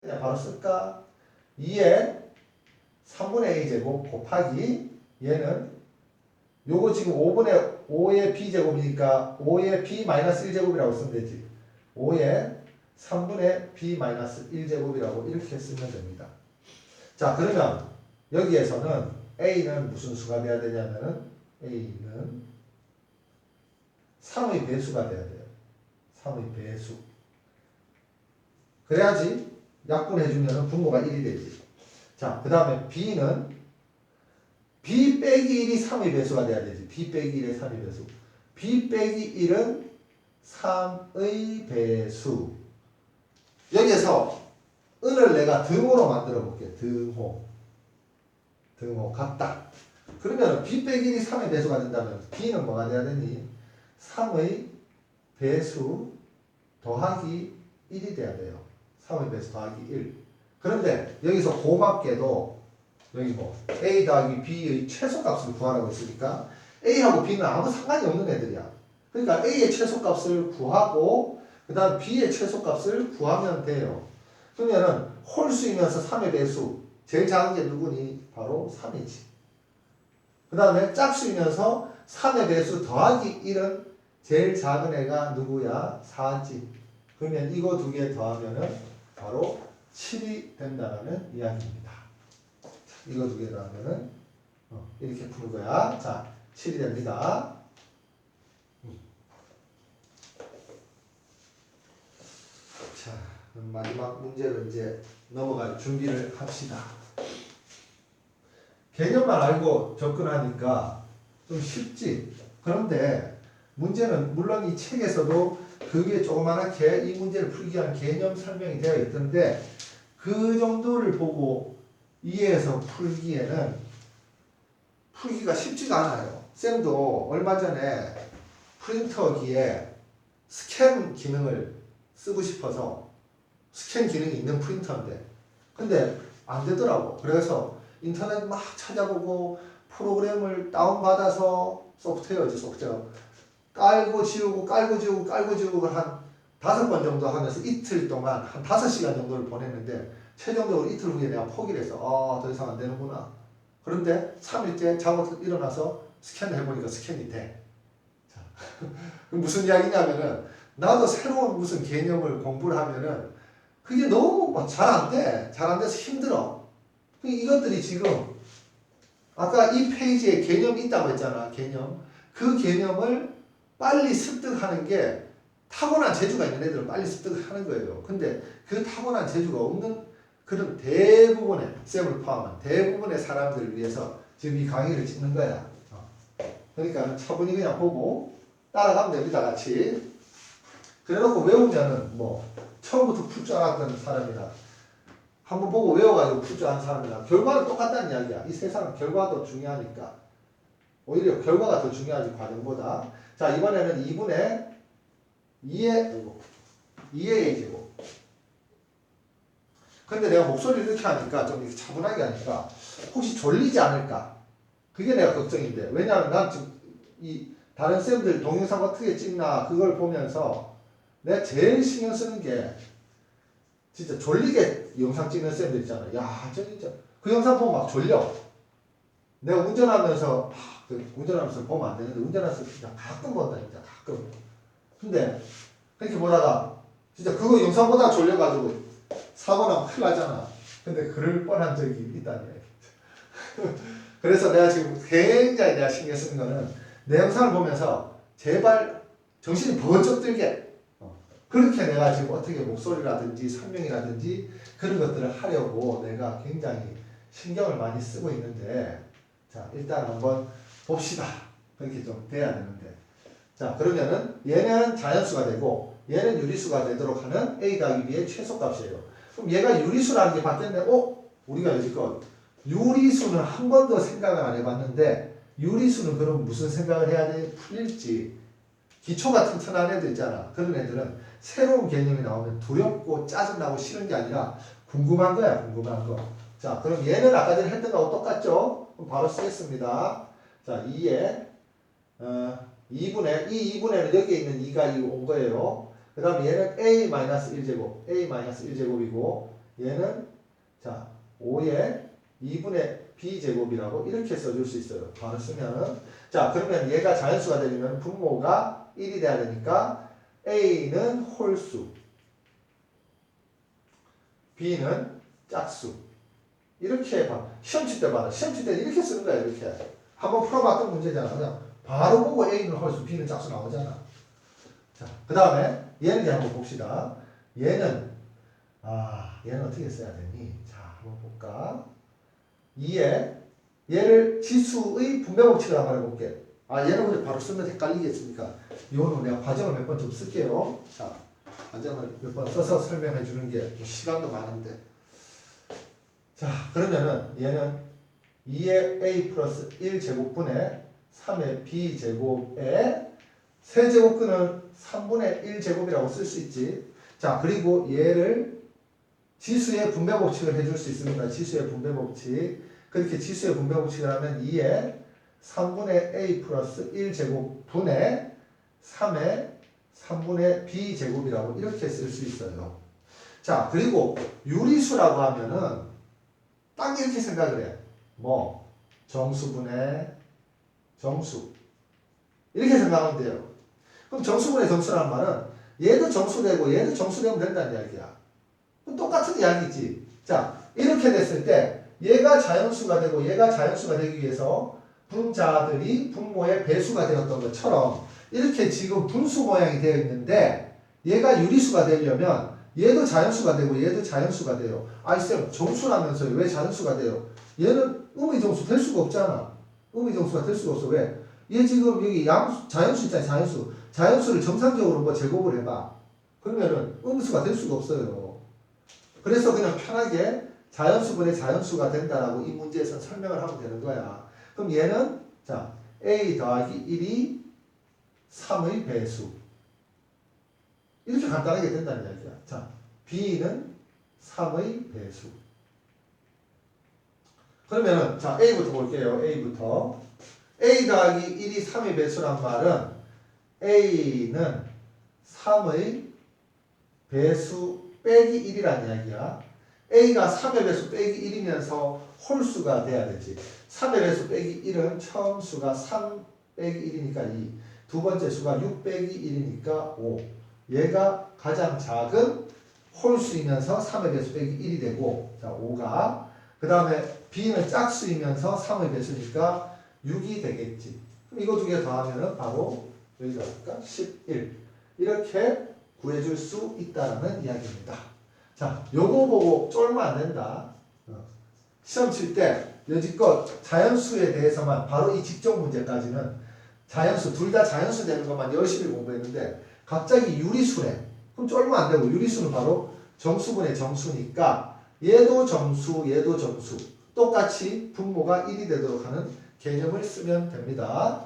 그냥 바로 쓸까? 2에 3분의 a 제곱 곱하기 얘는 요거 지금 5분의 5의 b 제곱이니까 5의 b 마이너스 1 제곱이라고 쓰면 되지. 5의 3분의 b 마이너스 1 제곱이라고 이렇게 쓰면 됩니다. 자 그러면 여기에서는 a는 무슨 수가 돼야 되냐면은 a는 3의 배수가 돼야 돼요. 3의 배수. 그래야지 약분해주면 분모가 1이 되지. 자, 그 다음에 b는 b 빼기 1이 3의 배수가 돼야 되지. b 빼기 1의 3의 배수. b 빼기 1은 3의 배수. 여기에서 은을 내가 등호로 만들어 볼게. 등호. 등호 같다. 그러면 b 빼기 1이 3의 배수가 된다면 b는 뭐가 돼야 되니? 3의 배수 더하기 1이 돼야 돼요. 3의 배수 더하기 1. 그런데 여기서 고맙게도 여기 뭐 a 더하기 b의 최소값을 구하라고 했으니까 a하고 b는 아무 상관이 없는 애들이야. 그러니까 a의 최소값을 구하고 그 다음 b의 최소값을 구하면 돼요. 그러면은 홀수이면서 3의 배수 제일 작은 게 누구니? 바로 3이지. 그 다음에 짝수이면서 3의 배수 더하기 1은 제일 작은 애가 누구야? 4지. 그러면 이거 두 개 더하면은 바로 7이 된다는 이야기입니다. 이거 두개 더하면은 어, 이렇게 푸는 거야. 자, 7이 됩니다. 음. 자, 마지막 문제로 이제 넘어갈 준비를 합시다. 개념만 알고 접근하니까 좀 쉽지. 그런데 문제는 물론 이 책에서도 그게 조그만하게 이 문제를 풀기 위한 개념 설명이 되어 있던데 그 정도를 보고 이해해서 풀기에는 풀기가 쉽지가 않아요. 쌤도 얼마 전에 프린터기에 스캔 기능을 쓰고 싶어서 스캔 기능이 있는 프린터인데 근데 안 되더라고. 그래서 인터넷 막 찾아보고 프로그램을 다운받아서 소프트웨어지 소프트웨어 깔고 지우고 깔고 지우고 깔고 지우고 한 다섯 번 정도 하면서 이틀 동안 한 다섯 시간 정도를 보냈는데 최종적으로 이틀 후에 내가 포기를 해서 아 더 이상 안 되는구나 그런데 3일째 자고 일어나서 스캔을 해보니까 스캔이 돼 자, 무슨 이야기냐면은 나도 새로운 무슨 개념을 공부를 하면은 그게 너무 잘안 돼. 잘 안 돼서 힘들어. 그 이것들이 지금 아까 이 페이지에 개념이 있다고 했잖아. 개념. 그 개념을 빨리 습득하는 게 타고난 재주가 있는 애들은 빨리 습득하는 거예요. 근데 그 타고난 재주가 없는 그런 대부분의 쌤을 포함한 대부분의 사람들을 위해서 지금 이 강의를 찍는 거야. 어. 그러니까 차분히 그냥 보고 따라가면 됩니다. 같이. 그래놓고 외우면은 뭐 처음부터 풀 줄 알았던 사람이나 한번 보고 외워가지고 풀 줄 아는 사람이나 결과는 똑같다는 이야기야. 이 세상은 결과가 더 중요하니까. 오히려 결과가 더 중요하지 과정보다. 자 이번에는 2분의 2의 2의 a제곱. 근데 내가 목소리를 이렇게 하니까 좀 이렇게 차분하게 하니까 혹시 졸리지 않을까? 그게 내가 걱정인데 왜냐하면 난 지금 이 다른 쌤들 동영상 어떻게 찍나 그걸 보면서 내가 제일 신경 쓰는 게 진짜 졸리게 영상 찍는 쌤들 있잖아. 야, 저 진짜 그 영상 보면 막 졸려. 내가 운전하면서 아, 그 운전하면서 보면 안 되는데 운전하면서 진짜 가끔 본다 진짜 가끔. 근데 그렇게 보다가 진짜 그거 영상 보다가 졸려가지고 사고 나면 큰일 나잖아. 근데 그럴 뻔한 적이 얘기. 그래서 내가 지금 굉장히 내가 신경 쓰는 거는 내 영상을 보면서 제발 정신이 번쩍 들게 그렇게 내가 지금 어떻게 목소리라든지 설명이라든지 그런 것들을 하려고 내가 굉장히 신경을 많이 쓰고 있는데 자 일단 한번 봅시다 그렇게 좀 돼야 되는데 자 그러면은 얘는 자연수가 되고 얘는 유리수가 되도록 하는 a 더하기 b의 최소값이에요 그럼 얘가 유리수라는 게 바뀌었네 어? 우리가 여지껏 유리수는 한 번도 생각을 안 해봤는데 유리수는 그럼 무슨 생각을 해야 돼? 풀릴지 기초가 튼튼한 애들 있잖아 그런 애들은 새로운 개념이 나오면 두렵고 짜증나고 싫은 게 아니라 궁금한 거야, 궁금한 거. 자, 그럼 얘는 아까 전에 했던 거하고 똑같죠? 그럼 바로 쓰겠습니다. 자, 2에, 어, 2분의, 이 2분의는 여기에 있는 2가 온 거예요. 그 다음에 얘는 a-1제곱, a-1제곱이고, 얘는 자 5의 2분의 b제곱이라고 이렇게 써줄 수 있어요. 바로 쓰면은 자 그러면 얘가 자연수가 되려면 분모가 1이 돼야 되니까 a는 홀수 b는 짝수 이렇게 봐. 시험 칠 때 봐라. 시험 칠 때 이렇게 쓰는 거야 이렇게. 한번 풀어봤던 문제잖아. 그냥 바로 보고 A는 홀수, B는 짝수 나오잖아. 자, 그 다음에 얘는 이제 한번 봅시다. 얘는 아 얘는 어떻게 써야 되니? 자, 한번 볼까? 2에 얘를 지수의 분배 법칙을 한번 해볼게. 아 얘는 근데 바로 쓰면 헷갈리겠습니까? 이거는 내가 과정을 몇 번 좀 쓸게요. 자, 과정을 몇 번 써서 설명해 주는 게 시간도 많은데. 자, 그러면은 얘는 2의 a 플러스 1제곱분의 3의 b제곱에 세제곱근은 3분의 1제곱이라고 쓸 수 있지. 자, 그리고 얘를 지수의 분배 법칙을 해줄 수 있습니다. 지수의 분배 법칙. 그렇게 지수의 분배 법칙을 하면 2의 3분의 a 플러스 1제곱분의 3의 3분의 b제곱이라고 이렇게 쓸 수 있어요. 자, 그리고 유리수라고 하면은 딱 이렇게 생각을 해. 뭐 정수분의 정수 이렇게 생각하면 돼요. 그럼 정수분의 정수라는 말은 얘도 정수되고 얘도 정수되면 된다는 이야기야. 그럼 똑같은 이야기지. 자 이렇게 됐을 때 얘가 자연수가 되고 얘가 자연수가 되기 위해서 분자들이 분모의 배수가 되었던 것처럼 이렇게 지금 분수 모양이 되어 있는데 얘가 유리수가 되려면 얘도 자연수가 되고 얘도 자연수가 돼요. 아이쌤 정수라면서요. 왜 자연수가 돼요? 얘는 음의 정수 될 수가 없잖아. 음의 정수가 될 수가 없어. 왜? 얘 지금 여기 양 자연수 있잖아. 자연수. 자연수를 정상적으로 뭐 제곱을 해봐. 그러면은 음수가 될 수가 없어요. 그래서 그냥 편하게 자연수분의 자연수가 된다라고 이 문제에서 설명을 하면 되는 거야. 그럼 얘는 자 a 더하기 1이 3의 배수. 이렇게 간단하게 된다는 이야기야. 자, B는 3의 배수. 그러면은 자 A부터 볼게요. A부터 A 더하기 1이 3의 배수란 말은 A는 3의 배수 빼기 1이란 이야기야. A가 3의 배수 빼기 1이면서 홀수가 돼야 되지. 3의 배수 빼기 1은 처음 수가 3 빼기 1이니까 2. 두 번째 수가 6 빼기 1이니까 5. 얘가 가장 작은 홀수이면서 3의 배수 빼기 1이 되고 자 5가. 그 다음에 b는 짝수이면서 3의 배수니까 6이 되겠지. 그럼 이거 두 개 더하면은 바로 여기가 볼까? 11 이렇게 구해줄 수 있다는 이야기입니다. 자 요거 보고 쫄면 안 된다. 어. 시험 칠 때 여지껏 자연수에 대해서만 바로 이 직종 문제까지는 자연수 둘 다 자연수 되는 것만 열심히 공부했는데 갑자기 유리수래. 그럼 쫄면 안 되고 유리수는 바로 정수분의 정수니까 얘도 정수, 얘도 정수. 똑같이 분모가 1이 되도록 하는 개념을 쓰면 됩니다.